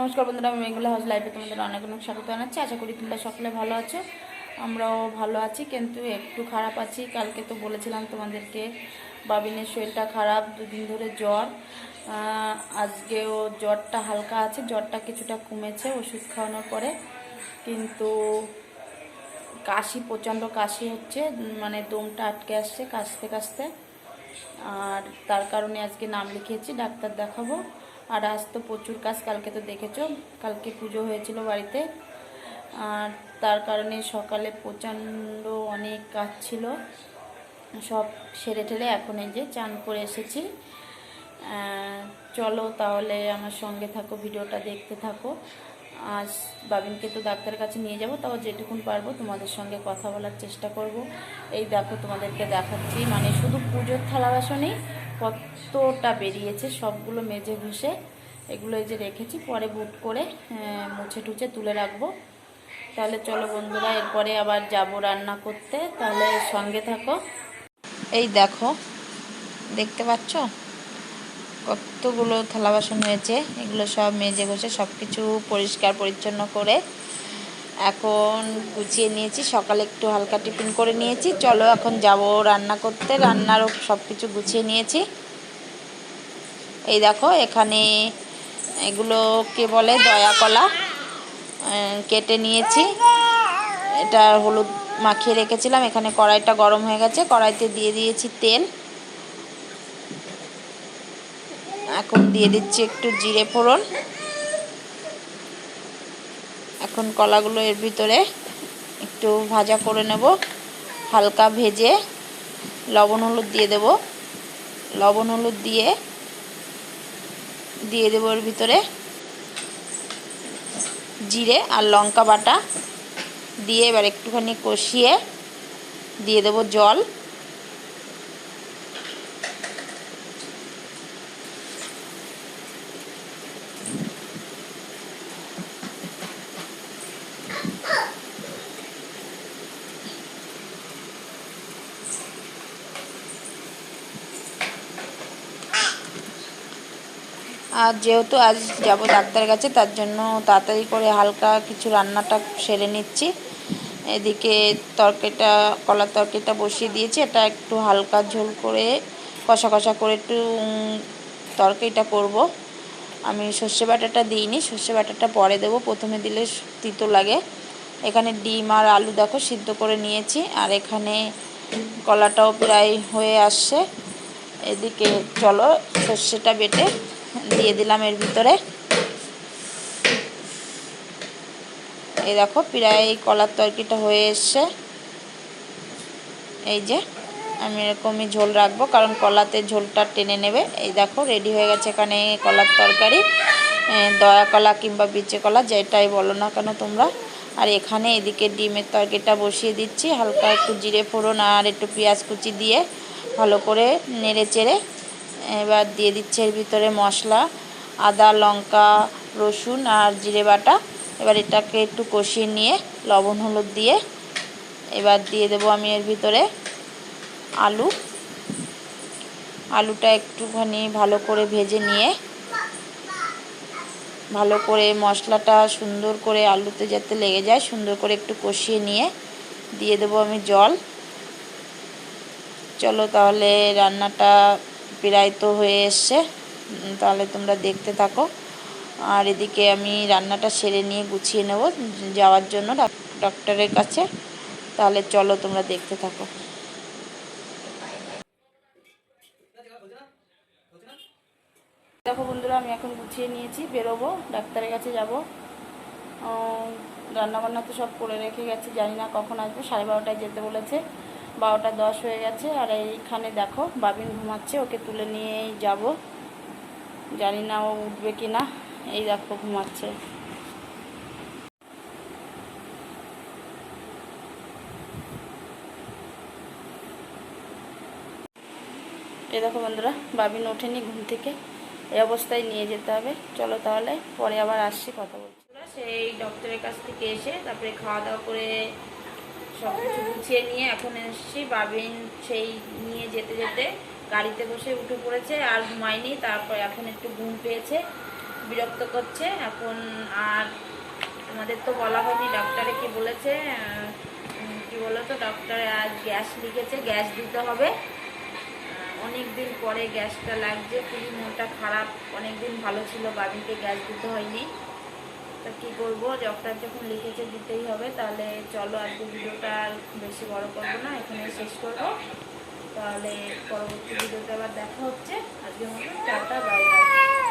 নমস্কার বন্ধুরা, আমি বেঙ্গল হাউস লাইফে তোমাদের অনেক অনেক স্বাগত জানাচ্ছি। আশা করি তোমরা সকলে ভালো আছো, আমরাও ভালো আছি, কিন্তু একটু খারাপ আছি। কালকে তো বলেছিলাম তোমাদেরকে, বাবিনের শরীরটা খারাপ, দুদিন ধরে জ্বর। আজকেও জ্বরটা হালকা আছে, জ্বরটা কিছুটা কমেছে ওষুধ খাওয়ানোর পরে। কিন্তু কাশি, প্রচণ্ড কাশি হচ্ছে মানে দমটা আটকে আসছে কাশতে কাশতে। আর তার কারণে আজকে নাম লিখিয়েছি, ডাক্তার দেখাবো। আর আজ তো প্রচুর কাজ, কালকে তো দেখেছ, কালকে পুজো হয়েছিল বাড়িতে। আর তার কারণে সকালে প্রচণ্ড অনেক কাজ ছিল। সব সেরে ঠেলে এখন এই যে চান করে এসেছি। চলো তাহলে আমার সঙ্গে থাকো, ভিডিওটা দেখতে থাকো। আজ বাবিনকে তো ডাক্তারের কাছে নিয়ে যাব, তাও যেটুকুন পারব তোমাদের সঙ্গে কথা বলার চেষ্টা করব। এই দেখো তোমাদেরকে দেখাচ্ছি মানে শুধু পুজোর থালা বাসনেই কতটা বেরিয়েছে, সবগুলো মেজে ঘষে এগুলো এই যে রেখেছি, পরে বুট করে মুছে টুছে তুলে রাখব। তাহলে চলো বন্ধুরা, এরপরে আবার যাব রান্না করতে, তাহলে সঙ্গে থাকো। এই দেখো, দেখতে পাচ্ছ? কতগুলো থালা বাসন হয়েছে, এগুলো সব মেজে ঘষে সব কিছু পরিষ্কার পরিচ্ছন্ন করে এখন গুছিয়ে নিয়েছি। সকালে একটু হালকা টিফিন করে নিয়েছি। চলো এখন যাব রান্না করতে। রান্নারও সব কিছু গুছিয়ে নিয়েছি। এই দেখো, এখানে এগুলো কে বলে? দয়া কলা কেটে নিয়েছি। এটা হলুদ মাখিয়ে রেখেছিলাম। এখানে কড়াইটা গরম হয়ে গেছে। কড়াইতে দিয়ে দিয়েছি তেল। এখন দিয়ে দিচ্ছি একটু জিরে ফোড়ন। এখন কলাগুলো এর ভিতরে একটু ভাজা করে নেব। হালকা ভেজে লবণ হলুদ দিয়ে দেব। লবণ হলুদ দিয়ে দিয়ে দেবো এর ভিতরে জিরে আর লঙ্কা বাটা। দিয়ে এবার একটুখানি কষিয়ে দিয়ে দেবো জল। আর যেহেতু আজ যাব ডাক্তারের কাছে, তার জন্য তাড়াতাড়ি করে হালকা কিছু রান্নাটা সেরে নিচ্ছি। এদিকে তরকারিটা কলার তরকারিটা বসিয়ে দিয়েছি। এটা একটু হালকা ঝোল করে, কষা কষা করে একটু তরকারিটা করব। আমি সর্ষে বাটাটা দিইনি, সর্ষে বাটাটা পরে দেবো। প্রথমে দিলে তিতো লাগে। এখানে ডিম আর আলু দেখো সিদ্ধ করে নিয়েছি, আর এখানে কলাটাও প্রায় হয়ে আসছে। এদিকে চলো সর্ষেটা বেটে দিয়ে দিলাম এর ভিতরে। এই দেখো, প্রায় কলার তরকিটা হয়ে এসছে। এই যে, আমি এরকমই ঝোল রাখব, কারণ কলাতে ঝোলটা টেনে নেবে। এই দেখো রেডি হয়ে গেছে এখানে কলার তরকারি। দয়া কলা কিংবা বিচে কলা, যেটাই বলো না কেন তোমরা। আর এখানে এদিকে ডিমের তরকারিটা বসিয়ে দিচ্ছি, হালকা একটু জিরে ফোড়ন আর একটু পেঁয়াজ কুচি দিয়ে ভালো করে নেড়ে চেড়ে এবার দিয়ে দিচ্ছে এর ভিতরে মশলা, আদা, লঙ্কা, রসুন আর জিরে বাটা। এবার এটাকে একটু কষিয়ে নিয়ে লবণ, হলুদ দিয়ে এবার দিয়ে দেবো আমি এর ভিতরে আলু। আলুটা একটুখানি ভালো করে ভেজে নিয়ে, ভালো করে মশলাটা সুন্দর করে আলুতে যাতে লেগে যায়, সুন্দর করে একটু কষিয়ে নিয়ে দিয়ে দেবো আমি জল। চলো তাহলে রান্নাটা প্রায় তো হয়ে এসছে। তাহলে তোমরা দেখতে থাকো। আর এদিকে আমি রান্নাটা সেরে নিয়ে গুছিয়ে নেব, যাওয়ার জন্য ডাক- ডক্টরের কাছে। তাহলে চলো তোমরা দেখতে থাকো। দেখো বন্ধুরা, আমি এখন গুছিয়ে নিয়েছি, বেরোবো, ডাক্তারের কাছে যাব। রান্নাবান্না তো সব করে রেখে গেছি, জানি না কখন আসব, সাড়ে বারোটায় যেতে বলেছে। বারোটা দশ হয়ে গেছে, আর এইখানে দেখো বাবিন ঘুমাচ্ছে, ওকে তুলে নিয়েই যাব। জানি না ও উঠবে কি না এই দেখো ঘুমাচ্ছে। এই দেখো বন্ধুরা, বাবিন ওঠেনি ঘুম থেকে, এই অবস্থায় নিয়ে যেতে হবে। চলো তাহলে পরে আবার আসছি, কথা বলছি। সেই ডক্টরের কাছ থেকে এসে তারপরে খাওয়া দাওয়া করে সব কিছু গুছিয়ে নিয়ে এখন এসেছি। বাবিন সেই নিয়ে যেতে যেতে গাড়িতে বসে উঠে পড়েছে আর ঘুমায়নি, তারপর এখন একটু ঘুম পেয়েছে, বিরক্ত করছে। এখন আর তোমাদের তো বলা হয়নি ডক্টরে কি বলেছে কি বলো তো ডক্টরে আজ গ্যাস লিখেছে, গ্যাস দিতে হবে। অনেক দিন পরে গ্যাসটা লাগছে, খুবই মনটা খারাপ। অনেক দিন ভালো ছিল বাবিকে গ্যাস দিতে হয়নি। তো কী করব ডক্টর যখন লিখেছে দিতেই হবে, তাহলে চলো আজকে ভিডিওটা আর বেশি বড় করব না এখানে শেষ করব। তাহলে পরবর্তী ভিডিওতে আবার দেখা হচ্ছে। আজকের মতো টাটা, বাই বাই।